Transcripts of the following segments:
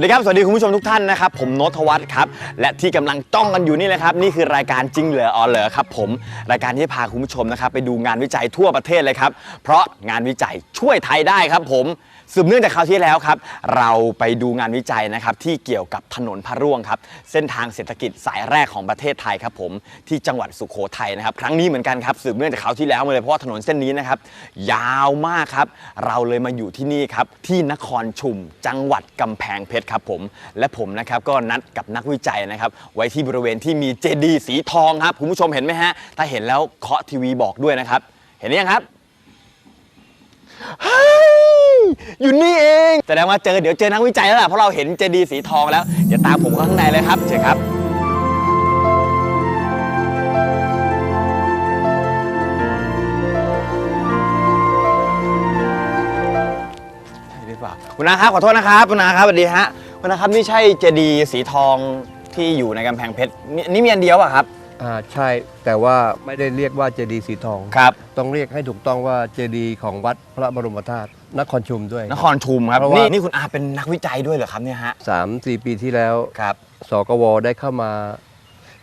วัสดีครับ สวัสดีคุณผู้ชมทุกท่านนะครับผมโนทวัฒน์ครับและที่กำลังจ้องกันอยู่นี่นะครับนี่คือรายการจริงเหลืออ๋อเหลือครับผมรายการที่พาคุณผู้ชมนะครับไปดูงานวิจัยทั่วประเทศเลยครับเพราะงานวิจัยช่วยไทยได้ครับผม สืบเนื่องจากคราวที่แล้วครับ เราไปดูงานวิจัยนะครับที่เกี่ยวกับถนนพระร่วงครับ เส้นทางเศรษฐกิจสายแรกของประเทศไทยครับผมที่จังหวัดสุโขทัยนะครับ ครั้งนี้เหมือนกันครับสืบเนื่องจากคราวที่แล้วมาเลยเพราะว่าถนนเส้นนี้นะครับยาวมากครับ เราเลยมาอยู่ที่นี่ครับที่นครชุม จังหวัดกำแพงเพชรครับผม และผมนะครับก็นัดกับนักวิจัยนะครับไว้ที่บริเวณที่มีเจดีย์สีทองครับคุณผู้ชมเห็นไหมฮะถ้าเห็นแล้วเคาะทีวีบอกด้วยนะครับ เห็นหรือยังครับ อยู่นี่เองแสดงว่าเจอเดี๋ยวเจอนักวิจัยแล้วล่ะเพราะเราเห็นเจดีย์สีทองแล้ว เดี๋ยวตามผมเข้าข้างในเลยครับเชิญครับใช่หรือเปล่าคุณนาครับขอโทษนะครับคุณนาครับสวัสดีฮะคุณนาครับนี่ใช่เจดีย์สีทองที่อยู่ในกำแพงเพชรนี่นี่มีอันเดียวอะครับ อ่าใช่แต่ว่าไม่ได้เรียกว่าเจดีย์สีทอง ครับ ต้องเรียกให้ถูกต้องว่าเจดีย์ของวัดพระบรมธาตุ นครชุมด้วย นครชุมครับเพราะว่านี่นี่คุณอาเป็นนักวิจัยด้วยเหรอครับเนี่ยฮะสามสี่ปีที่แล้วครับสกวได้เข้ามา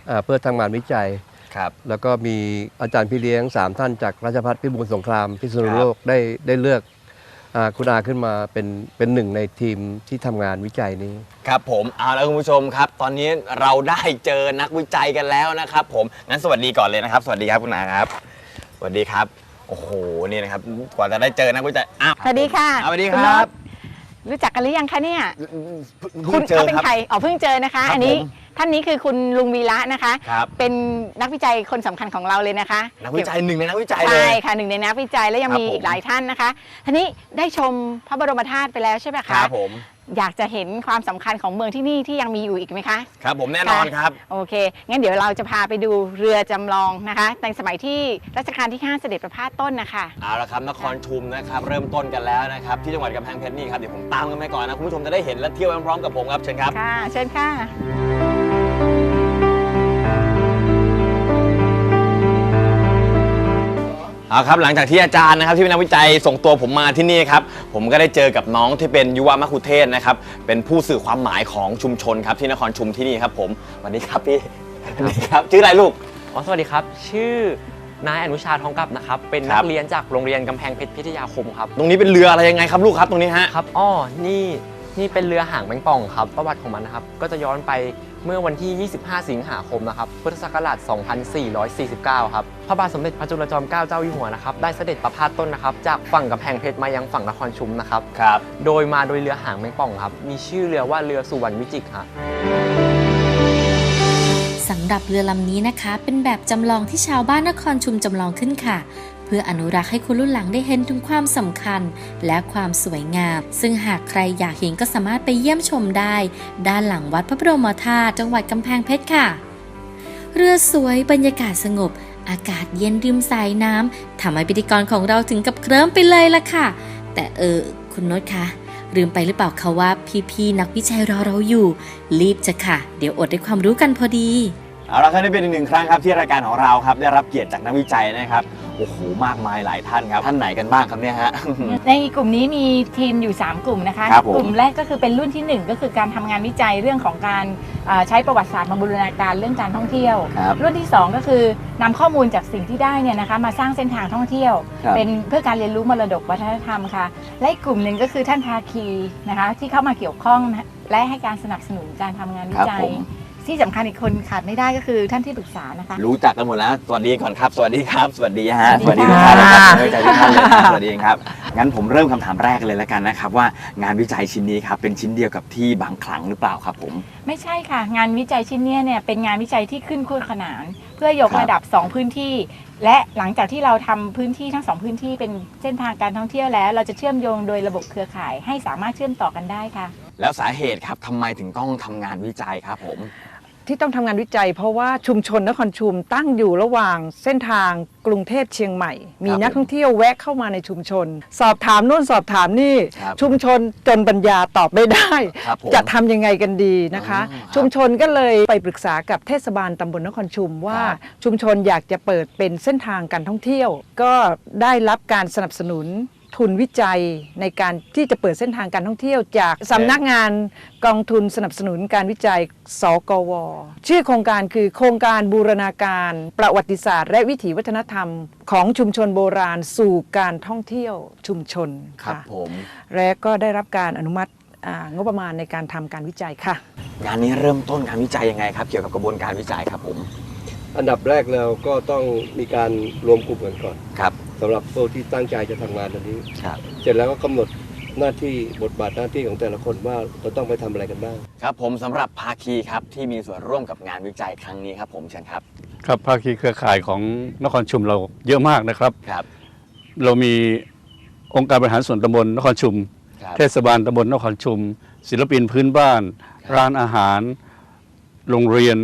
อ่าเพื่อทำงานวิจัย ครับ แล้วก็มีอาจารย์พี่เลี้ยง3ท่านจากราชภัฏพิบูลสงครามพิษณุโลกได้ได้เลือกอาคุณอาขึ้นมาเป็นเป็นหนึ่งในทีมที่ทำงานวิจัยนี้ ครับผมเอาแล้วคุณผู้ชมครับ ตอนนี้เราได้เจอนักวิจัยกันแล้วนะครับ ผมงั้นสวัสดีก่อนเลยนะครับ สวัสดีครับคุณอาครับสวัสดีครับ โอ้โหนี่นะครับกว่าจะได้เจอนักวิจัยอ้าวสวัสดีค่ะอ่าสวัสดีคณรับโน้ตรู้จักกันหรือยังคะเนี่ยเพิ่คุงณเจอเขาเป็นครับ ใครอ๋อเพิ่งเจอนะคะ ครับอันนี้ผม ท่านนี้คือคุณลุงวีระนะคะ ครับ เป็นนักวิจัยคนสำคัญของเราเลยนะคะนักวิจัยหนึ่งในนักวิจัยเลใช่ย ค่ะหนึ่งในนักวิจัยแล้วยังครับมีผม อีกหลายท่านนะคะท่านี้ได้ชมพระบรมธาตุไปแล้วใช่ไหมคคะรับผม อยากจะเห็นความสำคัญของเมืองที่นี่ที่ยังมีอยู่อีกไหมคะ ครับผมแน่นอนครับ โอเค งั้นเดี๋ยวเราจะพาไปดูเรือจำลองนะคะ ในสมัยที่รัชกาลที่ 5 เสด็จประพาสต้นนะคะ เอาละครับนครชุมนะครับ เริ่มต้นกันแล้วนะครับ ที่จังหวัดกำแพงเพชรนี่ครับ เดี๋ยวผมตามกันไปก่อนนะ คุณผู้ชมจะได้เห็นและเที่ยวไปพร้อมๆกับผมครับ เชิญครับ ค่ะ เชิญค่ะ เอาครับหลังจากที่อาจารย์นะครับที่เป็นนักวิจัยส่งตัวผมมาที่นี่ครับผมก็ได้เจอกับน้องที่เป็นยุวมคุเทศก์นะครับเป็นผู้สื่อความหมายของชุมชนครับที่นครชุมที่นี่ครับผมสวัสดีครับพี่สวัสดีครับชื่ออะไรลูก อ๋อสวัสดีครับ ชื่อนายอนุชาทองกับนะครับ เป็นครันับ กเรียนจากโรงเรียนกำแพงเพชรพิทยาคมครับ ตรงนี้เป็นเรืออะไรยังไงครับลูกครับตรงนี้ฮะ ครับ อ้อ นี่ นี่เป็นเรือหางแมงป่องครับ ประวัติของมันนะครับ ก็จะย้อนไป เมื่อวันที่ 25 สิงหาคมนะครับพุทธศักราช 2449 ครับพระบาทสมเด็จพระจุลจอมเกล้าเจ้าอยู่หัวนะครับได้เสด็จประพาสต้นนะครับจากฝั่งกำแพงเพชรมายังฝั่งนครชุมนะครับ ครับ โดยมาโดยเรือหางแมงป่องครับ มีชื่อเรือว่าเรือสุวรรณวิจิตรครับ สำหรับเรือลำนี้นะคะ เป็นแบบจำลองที่ชาวบ้านนครชุมจำลองขึ้นค่ะ เพื่ออนุรักษ์ให้คนรุ่นหลังได้เห็นถึงความสำคัญ และความสวยงาม ซึ่งหากใครอยากเห็นก็สามารถไปเยี่ยมชมได้ ด้านหลังวัดพระบรมธาตุจังหวัดกำแพงเพชรค่ะ เรือสวยบรรยากาศสงบ อากาศเย็นริมสายน้ำทำให้พิธีกรของเราถึงกับเคลิ้มไปเลยล่ะค่ะ แต่เออคุณโนตคะลืมไปหรือเปล่าคะว่าพี่ๆนักวิจัยรอเราอยู่ รีบจะค่ะ เดี๋ยวอดได้ความรู้กันพอดี เอาละครับนี่เป็นอีกหนึ่งครั้งครับที่รายการของเราครับได้รับเกียรติจากนักวิจัยนะครับโอ้โหมากมายหลายท่านครับท่านไหนกันบ้างครับเนี่ยฮะ ในกลุ่มนี้มีทีมอยู่ 3 กลุ่มนะคะ ครับผม กลุ่มแรกก็คือเป็นรุ่นที่ 1 ก็คือการทำงานวิจัยเรื่องของการอ่าใช้ประวัติศาสตร์มาบูรณาการเรื่องการท่องเที่ยว ครับ รุ่นที่ 2 ก็คือนำข้อมูลจากสิ่งที่ได้เนี่ยนะคะมาสร้างเส้นทางท่องเที่ยว ครับ เป็นเพื่อการเรียนรู้มรดกวัฒนธรรมค่ะ และอีกกลุ่มหนึ่งก็คือท่านภาคีนะคะที่เข้ามาเกี่ยวข้องนะและให้การสนับสนุนการทำงานวิจัครับยผม ที่สำคัญอีกคนขาดไม่ได้ก็คือท่านที่ปรึกษานะคะ รู้จักกันหมดแล้ว สวัสดีก่อนครับ สวัสดีครับ สวัสดีฮะ สวัสดีทุกค่ะท่านนะครับไว้ใจทุกท่านเลยนะครับสวัสดีครับ งั้นผมเริ่มคำถามแรกเลยแล้วกันนะครับ ว่างานวิจัยชิ้นนี้ครับ เป็นชิ้นเดียวกับที่บางครั้งหรือเปล่าครับผม ไม่ใช่ค่ะ งานวิจัยชิ้นเนี้ยเนี่ยเป็นงานวิจัยที่ขึ้นคู่ขนาน เพื่อยกครับ ระดับ 2 พื้นที่ และหลังจากที่เราทำพื้นที่ทั้งสองพื้นที่เป็นเส้นทางการท่องเที่ยวแล้ว เราจะเชื่อมโยงโดยระบบเครือข่าย ให้สามารถเชื่อมต่อกันได้ค่ะ แล้วสาเหตุครับทำไมถึงต้องทำงานวิจัยครับผม ที่ต้องทำงานวิจัย เพราะว่าชุมชนนครชุมตั้งอยู่ระหว่างเส้นทางกรุงเทพเชียงใหม่ มีนักท่องเที่ยวแวะเข้ามาในชุมชน สอบถามโน่นสอบถามนี่ ครับชุมชนจนปัญญาตอบไม่ได้ ครับผมจะทำยังไงกันดีนะคะอ๋อครับชุมชนก็เลยไปปรึกษากับเทศบาลตำบลนครชุมว่าครับ ชุมชนอยากจะเปิดเป็นเส้นทางการท่องเที่ยว ก็ได้รับการสนับสนุน ทุนวิจัยในการที่จะเปิดเส้นทางการท่องเที่ยว จากสำนักงานกองทุนสนับสนุนการวิจัย สกว ชื่อโครงการคือโครงการบูรณาการประวัติศาสตร์ และวิถีวัฒนธรรม ของชุมชนโบราณสู่การท่องเที่ยวชุมชนครับค่ะผมและก็ได้รับการอนุมัติอ่างบประมาณในการทำการวิจัยค่ะ งานนี้เริ่มต้นการวิจัยยังไงครับ เกี่ยวกับกระบวนการวิจัยครับผม อันดับแรกเราก็ต้องมีการรวมกลุ่มกันก่อนครับ สำหรับพวกที่ตั้งใจจะทำงานอันนี้ ครับ เสร็จแล้วก็กำหนดหน้าที่บทบาทหน้าที่ของแต่ละคนว่าเราต้องไปทำอะไรกันบ้าง ครับผมสำหรับภาคีครับที่มีส่วนร่วมกับงานวิจัยครั้งนี้ครับผมเชิญครับครับภาคีเครือข่ายของนครชุมเราเยอะมากนะครับ ครับเรามีองค์การบริหารส่วนตำบลนครชุม ครับ เทศบาลตำบลนครชุม ศิลปินพื้นบ้าน ครับ ร้านอาหาร โรงเรียน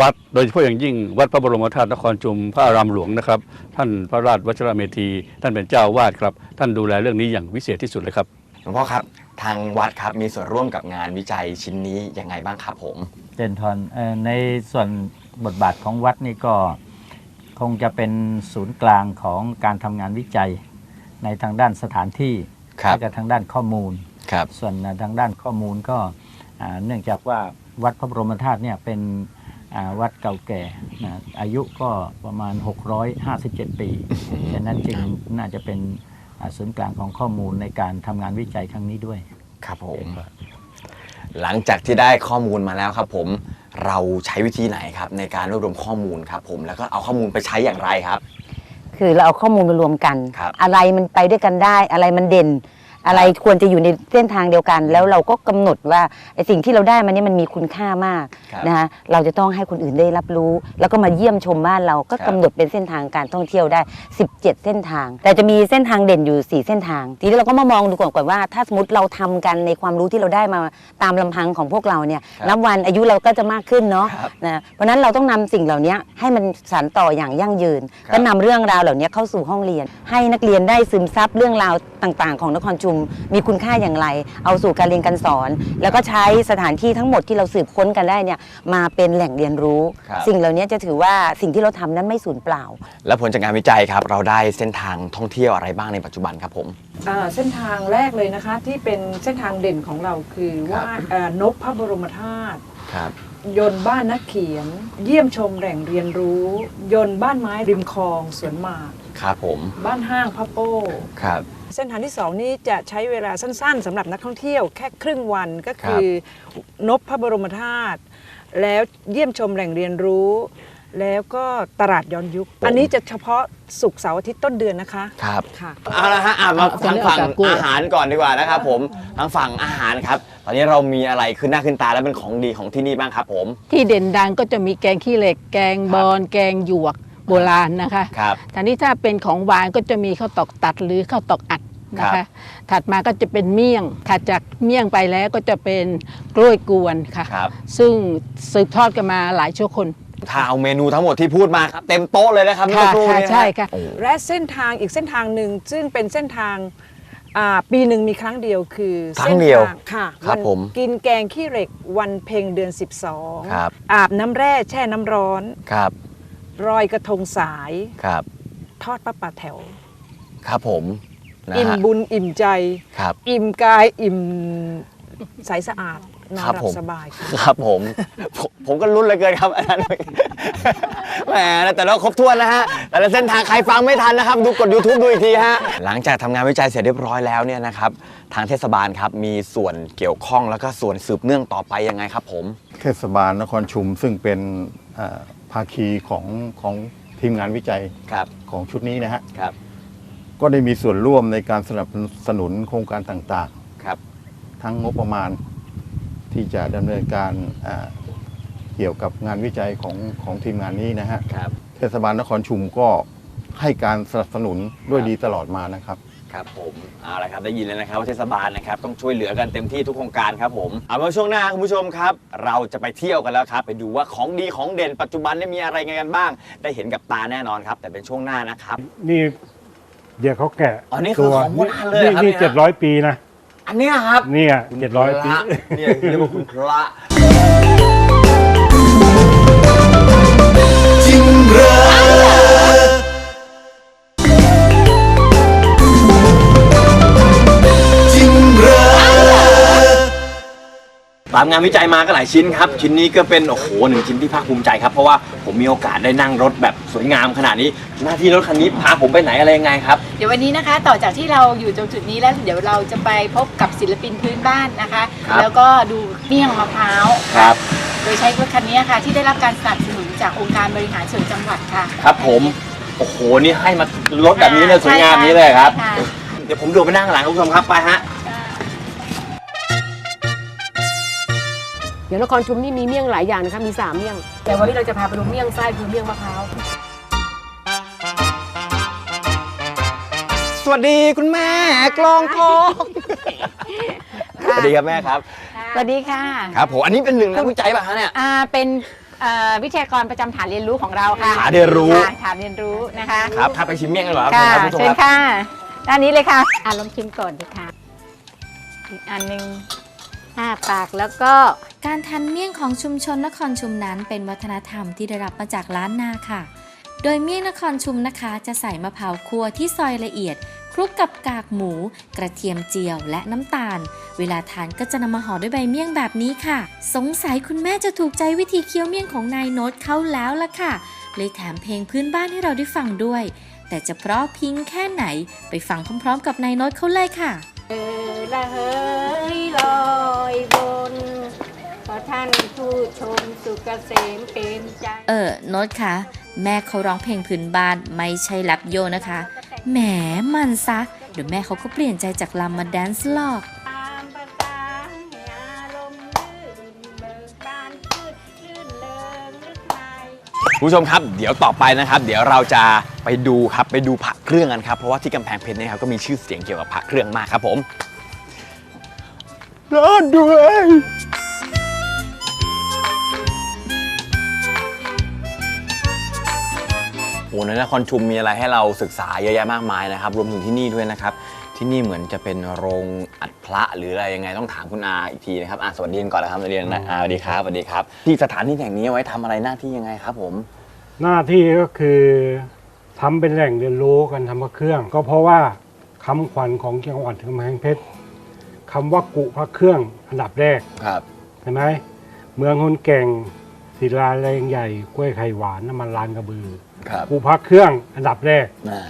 วัดโดยเฉพาะอย่างยิ่งวัดพระบรมธาตุนครชุมพระอารามหลวงนะครับ ท่านพระราชวชิรเมธี ท่านเป็นเจ้าอาวาดครับ ท่านดูแลเรื่องนี้อย่างวิเศษที่สุดเลยครับ หลวงพ่อครับ ทางวัดครับมีส่วนร่วมกับงานวิจัยชิ้นนี้ยังไงบ้างครับผมเจนทอนเอ่อในส่วนบทบาทของวัดนี่ก็คงจะเป็นศูนย์กลางของการทำงานวิจัย ในทางด้านสถานที่ครับและก็ทางด้านข้อมูลครับส่วนทางด้านข้อมูลก็อ่าเนื่องจากว่าวัดพระบรมธาตุเนี่ยเป็นอ่า วัดเก่าแก่นะอายุก็ประมาณ 657 ปี ฉะนั้นจึงน่าจะเป็นอ่าศูนย์กลางของข้อมูลในการทำงานวิจัยครั้งนี้ด้วย ครับผม หลังจากที่ได้ข้อมูลมาแล้วครับผม เราใช้วิธีไหนครับ ในการรวบรวมข้อมูลครับผม แล้วก็เอาข้อมูลไปใช้อย่างไรครับ คือเราเอาข้อมูลมารวมกันครับอะไรมันไปด้วยกันได้ อะไรมันเด่น อะไรควรจะอยู่ในเส้นทางเดียวกัน แล้วเราก็กำหนดว่าไอ้สิ่งที่เราได้มานี่มันมีคุณค่ามากครับนะคะเราจะต้องให้คนอื่นได้รับรู้ แล้วก็มาเยี่ยมชมบ้านเราก็ครับกำหนดเป็นเส้นทางการท่องเที่ยวได้ 17 เส้นทาง แต่จะมีเส้นทางเด่นอยู่ 4 เส้นทาง ทีนี้เราก็มามองดูก่อนก่อนว่า ถ้าสมมติเราทำกันในความรู้ที่เราได้มาตามลำพังของพวกเราเนี่ยครับนับวันอายุเราก็จะมากขึ้นเนาะครับนะเพราะฉะนั้นเราต้องนำสิ่งเหล่านี้ให้มันสานต่ออย่างยั่งยืนครับก็นำเรื่องราวเหล่านี้เข้าสู่ห้องเรียน ให้นักเรียนได้ซึมซับเรื่องราวต่าง ๆ ของนครชุมมีคุณค่าอย่างไร เอาสู่การเรียนการสอน แล้วก็ใช้สถานที่ทั้งหมดที่เราสืบค้นกันได้เนี่ยมาเป็นแหล่งเรียนรู้ ครับ สิ่งเหล่านี้จะถือว่าสิ่งที่เราทำนั้นไม่สูญเปล่า และผลจากงานวิจัยครับ เราได้เส้นทางท่องเที่ยวอะไรบ้างในปัจจุบันครับผม อ่าเส้นทางแรกเลยนะคะที่เป็นเส้นทางเด่นของเราคือว่าเอ่อนบพระบรมธาตุ ครับ ยนต์บ้านนักเขียน เยี่ยมชมแหล่งเรียนรู้ ยนต์บ้านไม้ริมคลองสวนหมาก ครับผม บ้านห้างพระโป้ ครับ เส้นทางที่สองนี้จะใช้เวลาสั้นๆสำหรับนักท่องเที่ยวแค่ครึ่งวันก็คือนบพระบรมธาตุแล้วเยี่ยมชมแหล่งเรียนรู้ แล้วก็ตลาดย้อนยุคผมอันนี้จะเฉพาะศุกร์เสาร์อาทิตย์ต้นเดือนนะคะ ครับค่ะ เอาละฮะอะมาทางฝั่งอาหารก่อนดีกว่านะครับผมทางฝั่งอาหารครับ ตอนนี้เรามีอะไรขึ้นหน้าขึ้นตาและเป็นของดีของที่นี่บ้างครับผม ที่เด่นดังก็จะมีแกงขี้เหล็ก แกงบอน แกงหยวก โบราณนะคะครับทางนี้ถ้าเป็นของหวานก็จะมีข้าวตอกตัดหรือข้าวตอกอัดนะครัคะ บ ถัดมาก็จะเป็นเมี่ยง ถัดจากเมี่ยงไปแล้วก็จะเป็นกล้วยกวนค่ะ ครับ ซึ่งสืบทอดกันมาหลายชั่วคน ถ้าเอาเมนูทั้งหมดที่พูดมาครับเต็มโต๊ะเลยนะครับค่ะเมื่อสักครู่ค่ะนี้นใช่ค่ะ โอ้และเส้นทางอีกเส้นทางหนึ่งซึ่งเป็นเส้นทางอ่าปีหนึ่งมีครั้งเดียวคือครั้งเดียวส้นทางค่ะครับวันผมกินแกงขี้เหล็กวันเพ็งเดือน 12 ครับ อาบน้ำแร่แช่น้ำร้อน ครับ รอยกระทงสาย ครับ ทอดป้าป่าแถว ครับผมนะอิ่มฮะบุญอิ่มใจ ครับ อิ่มกายอิ่มใสสะอาดนอครันบหลัผม บสบายค่ะ ครับผมผมผมก็ลุ้นเหลยเกินครับอาจารย์แหมแต่เราครบถ้วนนะฮะแต่ละเส้นทางใครฟังไม่ทันนะครับ ดูกด YouTube ดูอีกทีฮะหลังจากทำงานวิจัยเสร็จเรียบร้อยแล้วเนี่ยนะครับทางเทศบาลครับมีส่วนเกี่ยวข้องแล้วก็ส่วนสืบเนื่องต่อไปยังไงครับผม เทศบาลนครชุมซึ่งเป็นเอ่อ ภาคีของของทีมงานวิจัยครับของชุดนี้นะฮะครับก็ได้มีส่วนร่วมในการสนับสนุนโครงการต่างครับๆทั้งงบประมาณที่จะดำเนินการเอ่อเกี่ยวกับงานวิจัยของของทีมงานนี้นะฮะครับเทศบาลนครชุมก็ให้การสนับสนุนด้วยดีตลอดมานะครับ ครับผมเอาละครับได้ยินแล้วนะครับว่าเทศบาลนะครับต้องช่วยเหลือกันเต็มที่ทุกโครงการครับผมเอามาช่วงหน้าคุณผู้ชมครับ เราจะไปเที่ยวกันแล้วครับไปดูว่าของดีของเด่นปัจจุบันได้มีอะไรกันบ้าง ได้เห็นกับตาแน่นอนครับ แต่เป็นช่วงหน้านะครับ นี่เดี๋ยวเขาแกะอ๋อนี่คือตัวของโบราณเลยเหรอครับนี่เนี่ย เจ็ดร้อยปีนะอันเนี้ยครับ เนี่ยเจ็ดร้อยปีพระเนี่ยเรียกว่าคุณพระ ตามงานวิจัยมาก็หลายชิ้นครับ ชิ้นนี้ก็เป็นโอ้โหหนึ่งชิ้นที่ภาคภูมิใจครับ เพราะว่าผมมีโอกาสได้นั่งรถแบบสวยงามขนาดนี้ หน้าที่รถคันนี้พาผมไปไหนอะไรยังไงครับ เดี๋ยววันนี้นะคะต่อจากที่เราอยู่ตรงจุดนี้แล้วเดี๋ยวเราจะไปพบกับศิลปินพื้นบ้านนะคะ ครับ แล้วก็ดูเมี่ยงมะพร้าวครับ โดยใช้รถคันนี้ค่ะ ที่ได้รับการสนับสนุนจากองค์การบริหารส่วนจังหวัดค่ะครับผมโอ้โหนี่ให้มารถแบบนี้เลยสวยงามนี้เลยครับ ใช่ค่ะเดี๋ยวผมดูไปนั่งข้างหลังคุณผู้ชมครับไปฮะ เดี๋ยวนครชุมนี่มีเมี่ยงหลายอย่างนะคะมีสามเมี่ยง แต่วันนี้เราจะพาไปดูเมี่ยงไส้คือเมี่ยงมะพร้าวสวัสดีคุณแม่กลองทองสวัสดีครับแม่ครับ สวัสดีค่ะครับผมอันนี้เป็นหนึ่งนักวิจัยป่ะฮะเนี่ยอ่าเป็นเอ่อวิทยากรประจำฐานเรียนรู้ของเราค่ะฐานเรียนรู้ค่ะฐานเรียนรู้นะคะครับถ้าไปชิมเมี่ยงกันเหรอครับค่ะคุณผู้ชมเชิญครับค่ะด้านนี้เลยค่ะอะลองชิมก่อนดีค่ะอีกอันหนึ่ง ห้าปากแล้วก็การทานเมี่ยงของชุมชนนครชุมนั้นเป็นวัฒนธรรมที่ได้รับมาจากล้านนาค่ะ โดยเมี่ยงนครชุมนะคะจะใส่มะพร้าวคั่วที่ซอยละเอียดคลุกกับกากหมู กระเทียมเจียวและน้ำตาล เวลาทานก็จะนำมาห่อด้วยใบเมี่ยงแบบนี้ค่ะ สงสัยคุณแม่จะถูกใจวิธีเคี้ยวเมี่ยงของนายโน้ตเขาแล้วล่ะค่ะ เลยแถมเพลงพื้นบ้านให้เราได้ฟังด้วย แต่จะเพราะพิงแค่ไหนไปฟังพร้อมๆ กับนายโน้ตเขาเลยค่ะ เออละเฮยลอยบนขอท่านผู้ชมสุขเกษมเป็นใจ เออโน้ตคะแม่เขาร้องเพลงพื้นบ้านไม่ใช่รับโยนะคะ แหมมันซะ เดี๋ยวแม่เขาก็เปลี่ยนใจจากลำมาแดนซ์หลอก คุณผู้ชมครับเดี๋ยวต่อไปนะครับ เดี๋ยวเราจะไปดูครับไปดูผักเครื่องกันครับเพราะว่าที่กำแพงเพชรเนี่ยครับก็มีชื่อเสียงเกี่ยวกับผักเครื่องมากครับผมรอดด้วยโอ้ในนครชุมมีอะไรให้เราศึกษาเยอะแยะมากมายนะครับ รวมถึงที่นี่ด้วยนะครับ ที่นี่เหมือนจะเป็นโรงอัดพระหรืออะไรยังไงต้องถามคุณอาอีกทีนะครับอะสวัสดีกันก่อนนะครับสวัสดีนะอาสวัสดีครับสวัสดีครับ ที่สถานที่แห่งนี้เอาไว้ทำอะไรหน้าที่ยังไงครับผม หน้าที่ก็คือทำเป็นแหล่งเรียนรู้กันทำพระเครื่อง ก็เพราะว่าคำขวัญของจังหวัดกำแพงเพชรคำว่ากุพระเครื่องอันดับแรกครับ ใช่ไหมเมืองคนเก่งศิลาแรงใหญ่กล้วยไข่หวานน้ำมันลานกระบือครับกุพระเครื่องอันดับแรก อ่า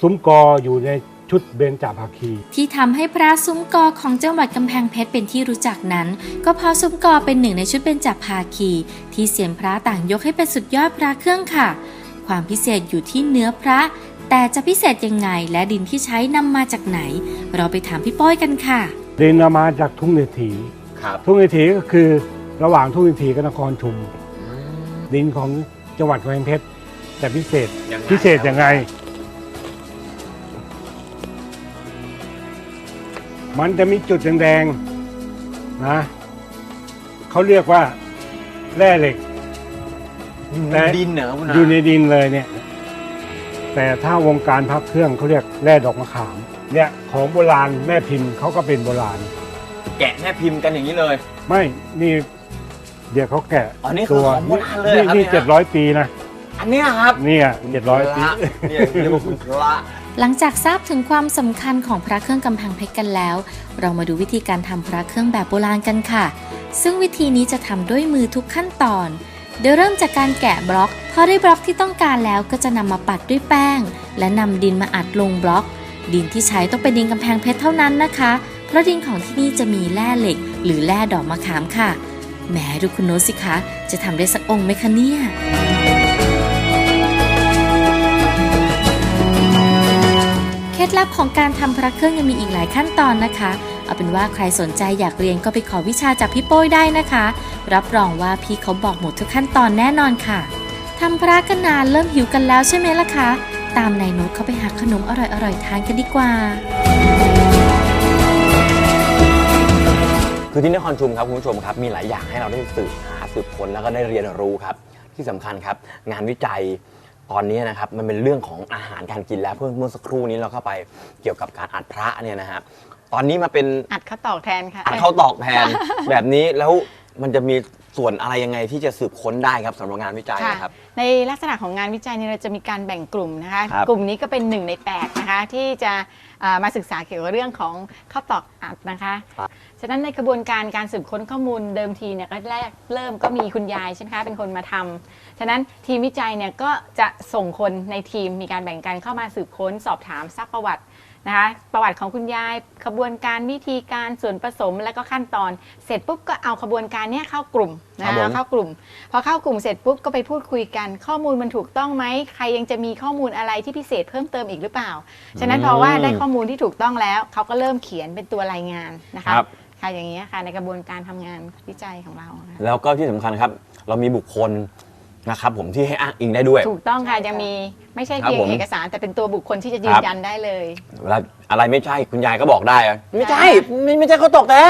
ซุ้มกออยู่ใน ชุดเบญจภาคี ที่ทำให้พระซุ้มกอของจังหวัดกำแพงเพชรเป็นที่รู้จักนั้น ก็เพราะซุ้มกอเป็นหนึ่งในชุดเป็นจับภาคี ที่เสียนพระต่างยกให้เป็นสุดยอดพระเครื่องค่ะ ความพิเศษอยู่ที่เนื้อพระ แต่จะพิเศษยังไงและดินที่ใช้นำมาจากไหน เราไปถามพี่ป้อยกันค่ะ ดินเอามาจากทุ่งเนถีครับทุ่งเนถีก็คือระหว่างทุ่งเนถีกับนครชุม ดินของจังหวัดกำแพงเพชรแต่พิเศษยังไงพิเศษยังไง มันจะมีจุดแดงๆนะเขาเรียกว่าแร่เหล็กแต่ ดินเหรอคุณอาอยู่ในดินเลยเนี่ย แต่ถ้าวงการพักเครื่องเขาเรียกแร่ดอกมะขามเนี่ยของโบราณแม่พิมพ์เขาก็เป็นโบราณ แกะแม่พิมพ์กันอย่างนี้เลย ไม่นี่เดี๋ยวเขาแกะอ๋อนี่คือตัวของโบราณเลยนี่เหรอครับนี่เนี่ย เจ็ดร้อยปีนะอันเนี้ยครับเนี่ยเจ็ดร้อยปีพระเนี่ยเรียกว่าคุณพระ หลังจากทราบถึงความสำคัญของพระเครื่องกำแพงเพชรกันแล้ว เรามาดูวิธีการทำพระเครื่องแบบโบราณกันค่ะ ซึ่งวิธีนี้จะทำด้วยมือทุกขั้นตอน โดยเริ่มจากการแกะบล็อกพอได้บล็อกที่ต้องการแล้วก็จะนำมาปัดด้วยแป้ง และนำดินมาอัดลงบล็อก ดินที่ใช้ต้องเป็นดินกำแพงเพชรเท่านั้นนะคะ เพราะดินของที่นี่จะมีแร่เหล็ก หรือแร่ดอกมะขามค่ะแหมดูคุณโนสิคะจะทำได้สักองค์ไหมคะเนี่ย ล็ดลับของการทำพระเครื่องยังมีอีกหลายขั้นตอนนะคะ เอาเป็นว่าใครสนใจอยากเรียนก็ไปขอวิชาจากพี่โป้ยได้นะคะ รับรองว่าพี่เขาบอกหมดทุกขั้นตอนแน่นอนค่ะทำพระกันนานเริ่มหิวกันแล้วใช่ไหมล่ะคะ ตามนายโน้ตเข้าไปหาขนมอร่อยๆทานกันดีกว่า คือที่นครชุมครับคุณผู้ชมครับมีหลายอย่างให้เราได้สืบหาสืบค้นแล้วก็ได้เรียนรู้ครับ ที่สำคัญครับ งานวิจัย ตอนนี้นะครับมันเป็นเรื่องของอาหารการกินแล้วเพื่อเมื่อสักครู่นี้เราเข้าไปเกี่ยวกับการอัดพระเนี่ยนะฮะตอนนี้มาเป็นอัดข้าวตอกแทนค่ะอัดข้าวตอกแทนแบบนี้แล้วมันจะมีส่วนอะไรยังไงที่จะสืบค้นได้ครับสำหรับงานวิจัยค่ะนะครับ ในลักษณะของงานวิจัยเนี่ยเราจะมีการแบ่งกลุ่มนะคะครับกลุ่มนี้ก็เป็นหนึ่งในแปดนะคะที่จะเอ่อมาศึกษาเกี่ยวกับเรื่องของข้าวตอกอัดนะคะฉะนั้นในกระบวนการการสืบค้นข้อมูลเดิมทีเนี่ยก็แรกเริ่มก็มีคุณยายใช่ไหมคะเป็นคนมาทำ ฉะนั้นทีมวิจัยเนี่ยก็จะส่งคนในทีมมีการแบ่งกันเข้ามาสืบค้นสอบถามซักประวัตินะคะประวัติของคุณยายขบวนการวิธีการส่วนผสมและก็ขั้นตอน เสร็จปุ๊บก็เอาขบวนการเนี้ยเข้ากลุ่มนะครัคะบผม เข้ากลุ่ม พอเข้ากลุ่มเสร็จปุ๊บก็ไปพูดคุยกัน ข้อมูลมันถูกต้องไหมใครยังจะมีข้อมูลอะไรที่พิเศษเพิ่มเติมอีกหรือเปล่า ฉะนั้นอืมพอว่าได้ข้อมูลที่ถูกต้องแล้วเขาก็เริ่มเขียนเป็นตัวรายงานนะคะครับ ค่ะอย่างนี้ยค่ะในกระบวนการทำงานวิจัยของเราค่ะแล้วก็ที่สำคัญครับ เรามีบุคคล นะครับผมที่ให้อ้างอิงได้ด้วย ถูกต้องค่ะยังมีไม่ใช่ครับเพียงผม เอกสาร แต่เป็นตัวบุคคลที่จะยืคนรับยันได้เลย เวลาอะไรไม่ใช่คุณยายก็บอกได้อะไม่ใช่ไม่ไม่ใช่เขาวตอกแท้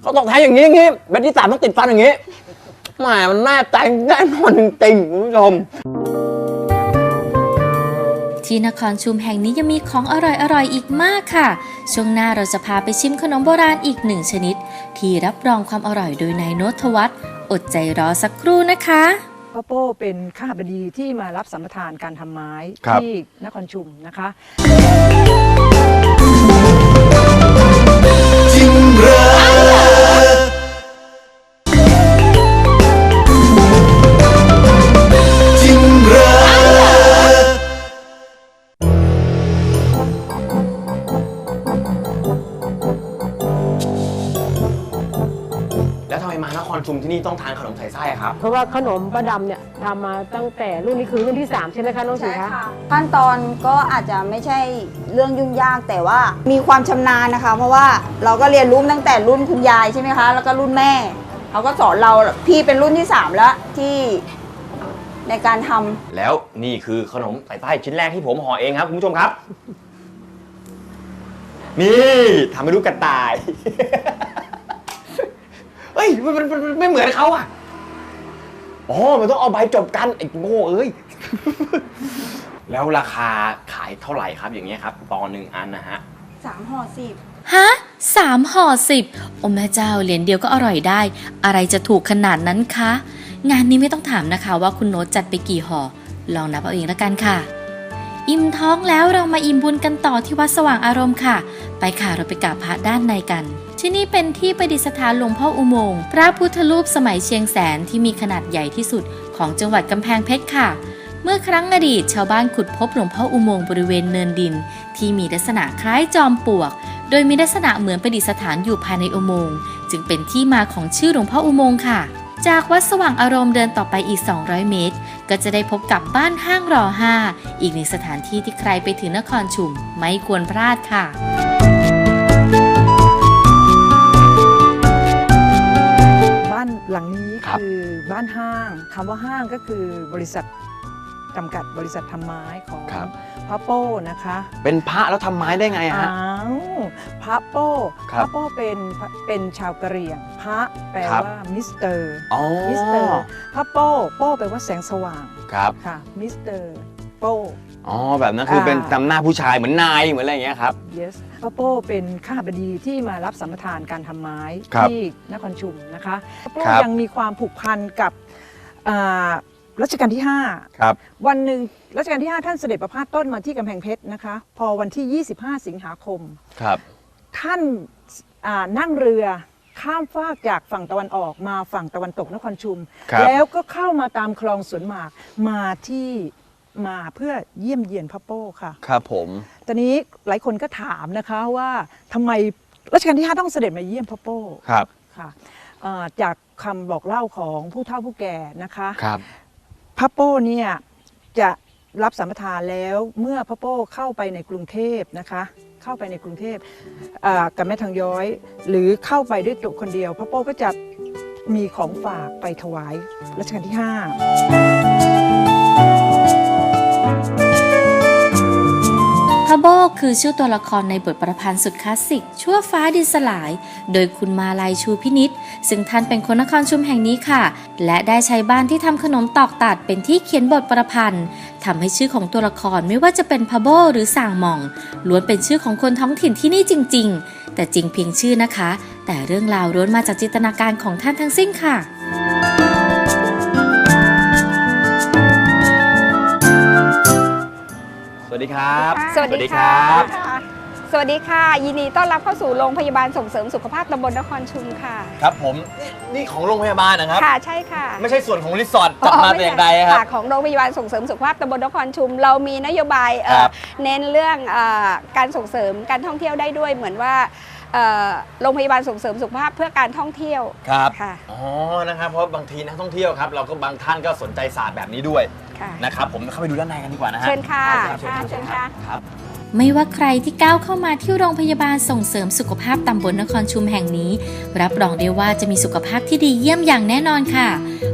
เขาวตอกแท้อย่างนี้อย่างนี้เบ็ดที่สามต้องติดฟันอย่างนี้แหมมันแน่ใจแน่นอนจริงๆคุณผู้ชม ที่นครชุมแห่งนี้ยังมีของอร่อยๆอีกมากค่ะ ช่วงหน้าเราจะพาไปชิมขนมโบราณอีกหนึ่งชนิด ที่รับรองความอร่อยโดยนายโนทวัฒน์อดใจรอสักครู่นะคะ พ่อโป้เป็นข้าบดีที่มารับสัมปทานการทำไม้ครับ ที่นครชุมนะคะ จริงเหรอ ครชุมที่นี่ต้องทานขนมใส่ไส้อะครับ เพราะว่าขนมป้าดำเนี่ยทำมาตั้งแต่รุ่นนี้คือรุ่นที่ 3 ใช่ไหมคะน้องสีคะขั้นตอนก็อาจจะไม่ใช่เรื่องยุ่งยากแต่ว่ามีความชำนาญนะคะ เพราะว่าเราก็เรียนรู้ตั้งแต่รุ่นคุณยายใช่ไหมคะ แล้วก็รุ่นแม่เขาก็สอนเราพี่เป็นรุ่นที่ 3 แล้วที่ในการทำแล้วนี่คือขนมใส่ไส้ชิ้นแรกที่ผมห่อเองครับคุณผู้ชมครับ นี่ทำให้รู้กันตาย เฮ้ยมันมันมันมันไม่เหมือนเขาอะอ๋อมันต้องเอาใบจบกันไอ้โง่เอ้ย แล้วราคาขายเท่าไหร่ครับอย่างเงี้ยครับต่อหนึ่งอันนะฮะ3ห่อสิบฮะสามห่อสิบโอ้แม่เจ้าเหรียญเดียวก็อร่อยได้ อะไรจะถูกขนาดนั้นคะ งานนี้ไม่ต้องถามนะคะว่าคุณโน้ตจัดไปกี่ห่อ ลองนับเอาเองละกันค่ะ อิ่มท้องแล้วเรามาอิ่มบุญกันต่อที่วัดสว่างอารมณ์ค่ะ ไปค่ะเราไปกราบพระด้านในกัน ที่นี่เป็นที่ประดิษฐานหลวงพ่ออุโมงค์พระพุทธรูปสมัยเชียงแสนที่มีขนาดใหญ่ที่สุดของจังหวัดกำแพงเพชรค่ะ เมื่อครั้งอดีตชาวบ้านขุดพบหลวงพ่ออุโมงค์บริเวณเนินดิน ที่มีลักษณะคล้ายจอมปลวก โดยมีลักษณะเหมือนประดิษฐานอยู่ภายในอุโมงค์จึงเป็นที่มาของชื่อหลวงพ่ออุโมงค์ค่ะ จากวัดสว่างอารมณ์เดินต่อไปอีก 200 เมตร ก็จะได้พบกับบ้านห้างรอ5อีกหนึ่งสถานที่ที่ใครไปถึงนครชุมไม่ควรพลาดค่ะ ครับ คือบ้านห้างคำว่าห้างก็คือบริษัทจำกัดบริษัททำไม้ของครับ พระโป้นะคะเป็นพระแล้วทำไม้ได้ไงอะฮะ อ้าวพระโป้คพรับ ระโป้เป็นเป็นชาวกะเหรี่ยง พระแปลครับว่ามิสเตอร์อ๋อมิสเตอร์พระโป้โป้แปลว่าแสงสว่างครับค่ะมิสเตอร์โป้ อ๋อแบบนั้นคือเป็นอ่าตำหน้าผู้ชายเหมือนนายเหมือนอะไรอย่างเงี้ยครับ yes พระโป้เป็นข้าบดีที่มารับสัมปทานการทำไม้ครับที่นครชุมนะคะพระโป้ครับ ยังมีความผูกพันกับอ่ารัชกาลที่ครับ5วันหนึ่งรัชกาลที่ 5 ท่านเสด็จประพาสต้นมาที่กำแพงเพชรนะคะ พอวันที่ 25 สิงหาคม ครับ ท่านอ่านั่งเรือข้ามฟากจากฝั่งตะวันออกมาฝั่งตะวันตกนครชุม ครับแล้วก็เข้ามาตามคลองสวนหมากมาที่ มาเพื่อเยี่ยมเยียนพระโป้ค่ะ ครับผม ตอนนี้หลายคนก็ถามนะคะว่าทำไมรัชกาลที่ 5 ต้องเสด็จมาเยี่ยมพระโป้ครับค่ะเอ่อจากคำบอกเล่าของผู้เฒ่าผู้แก่นะคะครับพระโป้เนี่ยจะรับสัมปทานแล้วเมื่อพระโป้เข้าไปในกรุงเทพนะคะ เข้าไปในกรุงเทพอ่ากับแม่ทางย้อย หรือเข้าไปด้วยตัวคนเดียว พระโป้ก็จะมีของฝากไปถวายรัชกาลที่ 5 ระโบคือชื่อตัวละครในบทประพันธ์สุดคลาสสิก ชั่วฟ้าดินสลาย โดยคุณมาลายชูพินิษซึ่งท่านเป็นคนนครชุมแห่งนี้ค่ะ และได้ใช้บ้านที่ทำขนมตอกตัดเป็นที่เขียนบทประพันธ์ทำให้ชื่อของตัวละครไม่ว่าจะเป็นพะโบหรือส่างหม่อง ล้วนเป็นชื่อของคนท้องถิ่นที่นี่จริง ๆ แต่จริงเพียงชื่อนะคะ แต่เรื่องราวล้วนมาจากจินตนาการของท่านทั้งสิ้นค่ะ ดีครับ สวัสดีค่ะสวัสดีค่ะ ยินดีต้อนรับเข้าสู่โรงพยาบาลส่งเสริมสุขภาพตำบลนครชุมค่ะ ครับผมนี่ของโรงพยาบาลนะครับ ค่ะใช่ค่ะ ไม่ใช่ส่วนของรีสอร์ทจัดมาแต่อย่างใดครับค่ะของโรงพยาบาลส่งเสริมสุขภาพตำบลนครชุม เรามีนโยบายเอ่อครับเน้นเรื่องเออการส่งเสริมการท่องเที่ยวได้ด้วยเหมือนว่าเอ่อโรงพยาบาลส่งเสริมสุขภาพเพื่อการท่องเที่ยวครับค่ะอ๋อนะครับเพราะบางทีนักท่องเที่ยวครับเราก็บางท่านก็สนใจศาสตร์แบบนี้ด้วย ค่ะนะครับผมเข้าไปดูด้านในกันดีกว่านะฮะเชิญค่ะรับค่ะเชิญค่ะ ครับไม่ว่าใครที่ก้าวเข้ามาที่โรงพยาบาลส่งเสริมสุขภาพตำบลนครชุมแห่งนี้ รับรองได้ว่าจะมีสุขภาพที่ดีเยี่ยมอย่างแน่นอนค่ะ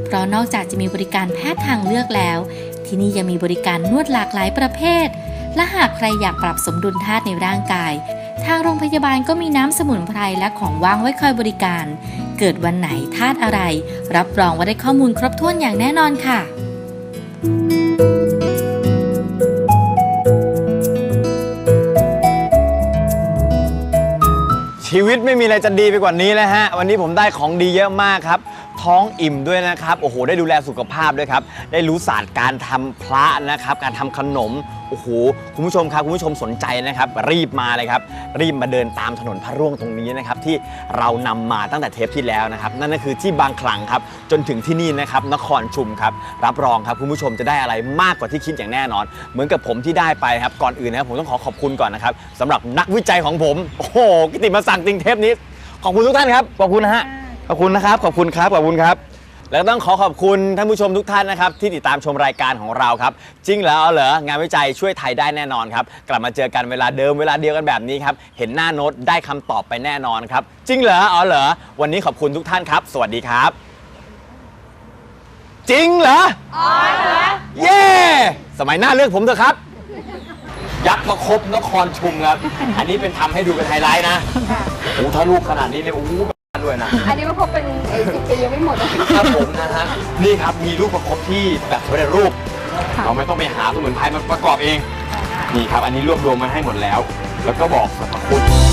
เพราะนอกจากจะมีบริการแพทย์ทางเลือกแล้ว ที่นี่ยังมีบริการนวดหลากหลายประเภท และหากใครอยากปรับสมดุลธาตุในร่างกาย ทางโรงพยาบาลก็มีน้ำสมุนไพรและของว่างไว้คอยบริการ เกิดวันไหนธาตุอะไร รับรองว่าได้ข้อมูลครบถ้วนอย่างแน่นอนค่ะ ชีวิตไม่มีอะไรจะดีไปกว่านี้แล้วฮะ วันนี้ผมได้ของดีเยอะมากครับ ท้องอิ่มด้วยนะครับโอ้โหได้ดูแลสุขภาพด้วยครับได้รู้ศาสตร์การทำพระนะครับ การทำขนมโอ้โหคุณผู้ชมครับคุณผู้ชมสนใจนะครับ รีบมาเลยครับ รีบมาเดินตามถนนพระร่วงตรงนี้นะครับที่เรานำมาตั้งแต่เทปที่แล้วนะครับ นั่นก็คือที่บางคลังครับ จนถึงที่นี่นะครับนครชุมครับ รับรองครับคุณผู้ชมจะได้อะไรมากกว่าที่คิดอย่างแน่นอน เหมือนกับผมที่ได้ไปครับก่อนอื่นนะครับผมต้องขอขอบคุณก่อนนะครับสำหรับนักวิจัยของผม โอ้โหกิติมาสั่งติงเทปนี้ขอบคุณทุกท่านครับขอบคุณนะฮะ ขอบคุณนะครับ ขอบคุณครับ ขอบคุณครับ แล้วต้องขอขอบคุณท่านผู้ชมทุกท่านนะครับ ที่ติดตามชมรายการของเราครับ จริงแล้วเหรองานวิจัยช่วยไทยได้แน่นอนครับ กลับมาเจอกันเวลาเดิมเวลาเดียวกันแบบนี้ครับ เห็นหน้าโน้ตได้คำตอบไปแน่นอนครับ จริงเหรออ๋อเหรอวันนี้ขอบคุณทุกท่านครับ สวัสดีครับ จริงเหรออ๋อเหรอเย้สมัยหน้าเลือกผมเถอะครับ ยักษ์ประคบนครชุมครับ อันนี้เป็นทำให้ดูเป็นไฮไลท์นะโอ้ถ้าลูกขนาดนี้เนี่ยโอ้โห ด้วยนะ อันนี้มาพบเป็นสิบปียังไม่หมดครับผมนะฮะ นี่ครับมีรูปประคบที่แบบสำเร็จรูปเราไม่ต้องไปหาสมุนไพรมาประกอบเอง นี่ครับ อันนี้รวบรวมมาให้หมดแล้ว แล้วก็บอกสรรพคุณ